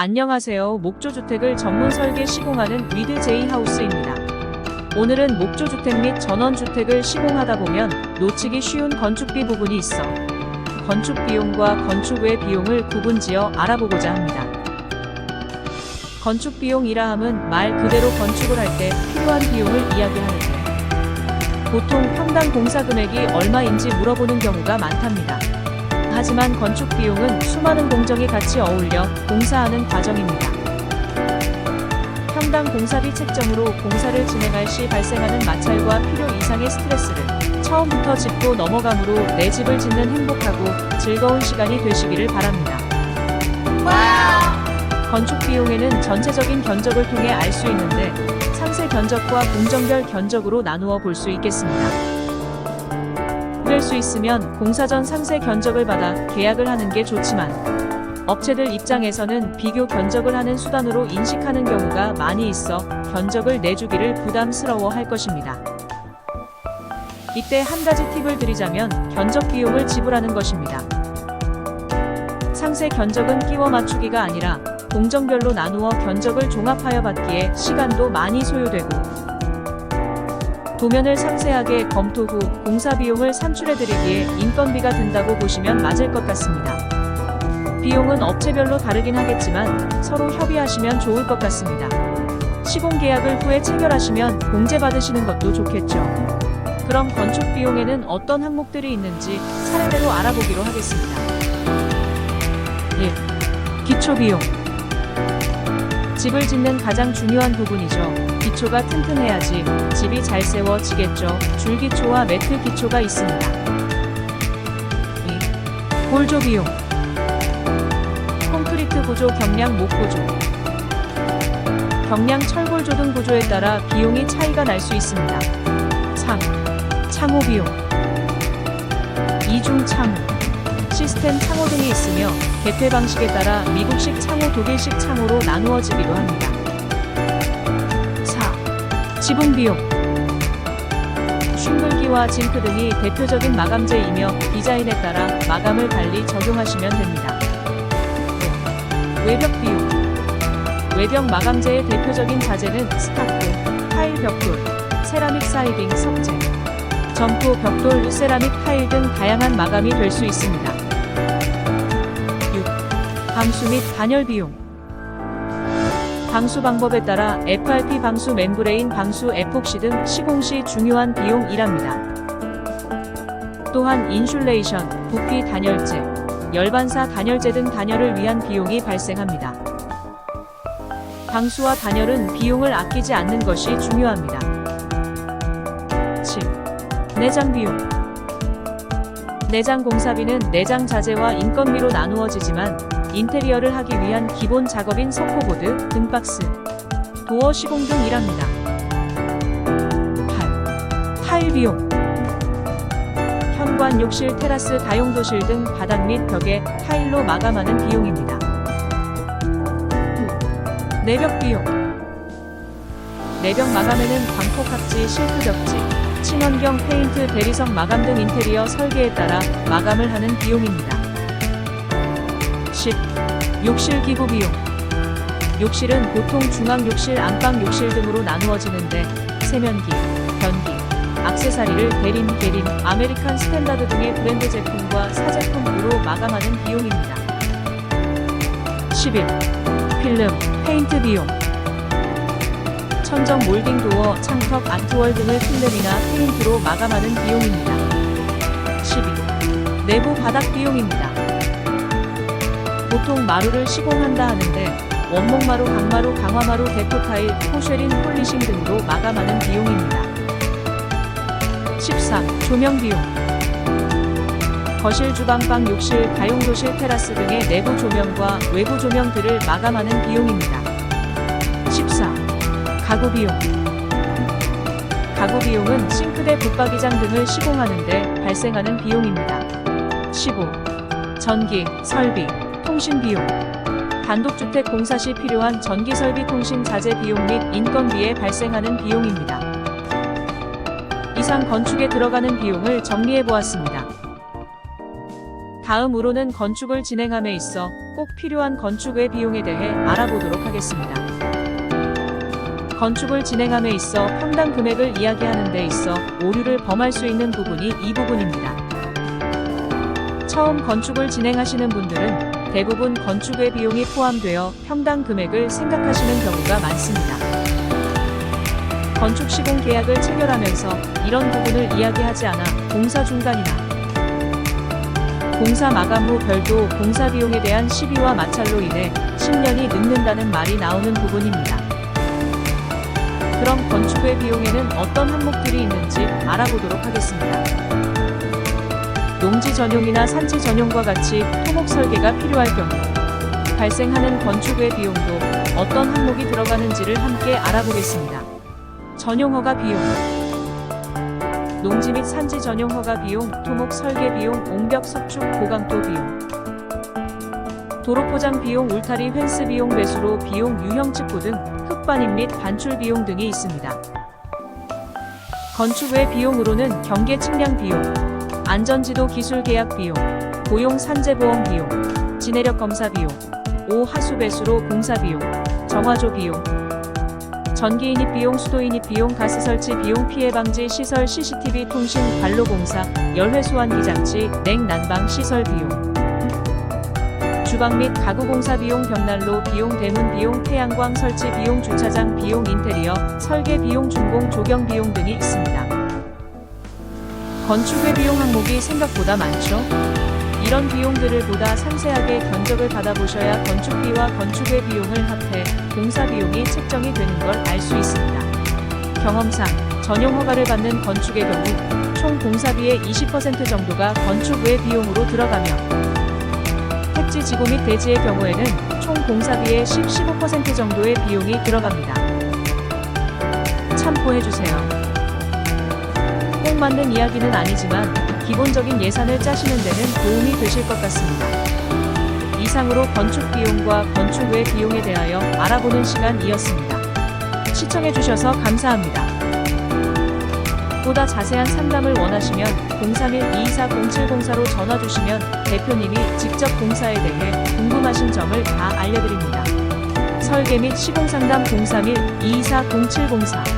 안녕하세요. 목조주택을 전문 설계 시공하는 위드 제이 하우스입니다. 오늘은 목조주택 및 전원주택을 시공하다 보면 놓치기 쉬운 건축비 부분이 있어 건축 비용과 건축 외 비용을 구분지어 알아보고자 합니다. 건축 비용이라 함은 말 그대로 건축을 할 때 필요한 비용을 이야기하는데 보통 평당 공사 금액이 얼마인지 물어보는 경우가 많답니다. 하지만 건축 비용은 수많은 공정이 같이 어울려 공사하는 과정입니다. 평당 공사비 책정으로 공사를 진행할 시 발생하는 마찰과 필요 이상의 스트레스를 처음부터 짚고 넘어감으로 내 집을 짓는 행복하고 즐거운 시간이 되시기를 바랍니다. 건축 비용에는 전체적인 견적을 통해 알 수 있는데 상세 견적과 공정별 견적으로 나누어 볼 수 있겠습니다. 그럴 수 있으면 공사 전 상세 견적을 받아 계약을 하는 게 좋지만 업체들 입장에서는 비교 견적을 하는 수단으로 인식하는 경우가 많이 있어 견적을 내주기를 부담스러워 할 것입니다. 이때 한 가지 팁을 드리자면 견적 비용을 지불하는 것입니다. 상세 견적은 끼워 맞추기가 아니라 공정별로 나누어 견적을 종합하여 받기에 시간도 많이 소요되고 도면을 상세하게 검토 후 공사 비용을 산출해드리기에 인건비가 든다고 보시면 맞을 것 같습니다. 비용은 업체별로 다르긴 하겠지만 서로 협의하시면 좋을 것 같습니다. 시공 계약을 후에 체결하시면 공제 받으시는 것도 좋겠죠. 그럼 건축 비용에는 어떤 항목들이 있는지 차례대로 알아보기로 하겠습니다. 1. 기초 비용. 집을 짓는 가장 중요한 부분이죠. 기초가 튼튼해야지 집이 잘 세워지겠죠. 줄기초와 매트 기초가 있습니다. 2. 골조 비용. 콘크리트 구조, 경량 목 구조. 경량 철골조 등 구조에 따라 비용이 차이가 날 수 있습니다. 3. 창호 비용. 이중 창호. 시스템 창호 등이 있으며 개폐 방식에 따라 미국식 창호, 독일식 창호로 나누어지기도 합니다. 4. 지붕 비용. 슌글기와 징크 등이 대표적인 마감재이며 디자인에 따라 마감을 달리 적용하시면 됩니다. 5. 외벽 비용. 외벽 마감재의 대표적인 자재는 스타크, 타일 벽돌, 세라믹 사이빙 석재, 점포 벽돌, 세라믹 타일 등 다양한 마감이 될 수 있습니다. 6. 방수 및 단열 비용. 방수 방법에 따라 FRP 방수 멤브레인 방수 에폭시 등 시공 시 중요한 비용이랍니다. 또한 인슐레이션, 부피 단열재, 열반사 단열재 등 단열을 위한 비용이 발생합니다. 방수와 단열은 비용을 아끼지 않는 것이 중요합니다. 7. 내장 비용. 내장 공사비는 내장 자재와 인건비로 나누어지지만 인테리어를 하기 위한 기본 작업인 석고보드, 등박스, 도어 시공 등이랍니다. 8. 타일 비용. 현관, 욕실, 테라스, 다용도실 등 바닥 및 벽에 타일로 마감하는 비용입니다. 9. 내벽 비용. 내벽 마감에는 광폭 합지, 실크 벽지, 친환경 페인트, 대리석 마감 등 인테리어 설계에 따라 마감을 하는 비용입니다. 10. 욕실 기구 비용. 욕실은 보통 중앙 욕실, 안방 욕실 등으로 나누어지는데 세면기, 변기, 액세서리를 대림, 대림, 아메리칸 스탠다드 등의 브랜드 제품과 사제품으로 마감하는 비용입니다. 11. 필름, 페인트 비용. 천정 몰딩 도어, 창턱, 아트월 등을 필름이나 페인트로 마감하는 비용입니다. 12. 내부 바닥 비용입니다. 보통 마루를 시공한다 하는데 원목마루, 강마루, 강화마루, 데코타일, 포쉐린, 폴리싱 등으로 마감하는 비용입니다. 13. 조명 비용. 거실, 주방방, 욕실, 다용도실, 테라스 등의 내부 조명과 외부 조명들을 마감하는 비용입니다. 14. 가구 비용. 가구 비용은 싱크대, 붙박이장 등을 시공하는데 발생하는 비용입니다. 15. 전기, 설비, 통신 비용. 단독주택 공사 시 필요한 전기 설비 통신 자재 비용 및 인건비에 발생하는 비용입니다. 이상 건축에 들어가는 비용을 정리해 보았습니다. 다음으로는 건축을 진행함에 있어 꼭 필요한 건축 외 비용에 대해 알아보도록 하겠습니다. 건축을 진행함에 있어 평당 금액을 이야기하는 데 있어 오류를 범할 수 있는 부분이 이 부분입니다. 처음 건축을 진행하시는 분들은 대부분 건축 외 비용이 포함되어 평당 금액을 생각하시는 경우가 많습니다. 건축 시공 계약을 체결하면서 이런 부분을 이야기하지 않아 공사 중간이나 공사 마감 후 별도 공사 비용에 대한 시비와 마찰로 인해 10년이 늦는다는 말이 나오는 부분입니다. 그럼 건축의 비용에는 어떤 항목들이 있는지 알아보도록 하겠습니다. 농지 전용이나 산지 전용과 같이 토목 설계가 필요할 경우 발생하는 건축의 비용도 어떤 항목이 들어가는지를 함께 알아보겠습니다. 전용 허가 비용 농지 및 산지 전용 허가 비용, 토목 설계 비용, 옹벽 석축 고강도 비용 도로 포장 비용, 울타리 펜스 비용, 배수로 비용, 유형 측고 등 흙반입 및 반출 비용 등이 있습니다. 건축 외 비용으로는 경계 측량 비용, 안전지도 기술 계약 비용, 고용 산재보험 비용, 진해력 검사 비용, 오 하수 배수로 공사 비용, 정화조 비용, 전기 인입 비용, 수도 인입 비용, 가스 설치 비용, 피해 방지 시설, CCTV 통신, 관로 공사, 열회 소환기 장치, 냉 난방 시설 비용. 주방 및 가구 공사 비용, 벽난로 비용, 대문 비용, 태양광 설치 비용, 주차장 비용, 인테리어, 설계 비용, 준공, 조경 비용 등이 있습니다. 건축의 비용 항목이 생각보다 많죠? 이런 비용들을 보다 상세하게 견적을 받아보셔야 건축비와 건축의 비용을 합해 공사 비용이 책정이 되는 걸 알 수 있습니다. 경험상 전용 허가를 받는 건축의 경우 총 공사비의 20% 정도가 건축 외 비용으로 들어가며 택지 지구 및 대지의 경우에는 총 공사비의 10, 15% 정도의 비용이 들어갑니다. 참고해주세요. 꼭 맞는 이야기는 아니지만 기본적인 예산을 짜시는 데는 도움이 되실 것 같습니다. 이상으로 건축 비용과 건축 외 비용에 대하여 알아보는 시간이었습니다. 시청해주셔서 감사합니다. 보다 자세한 상담을 원하시면 031-224-0704로 전화 주시면 대표님이 직접 공사에 대해 궁금하신 점을 다 알려드립니다. 설계 및 시공 상담 031-224-0704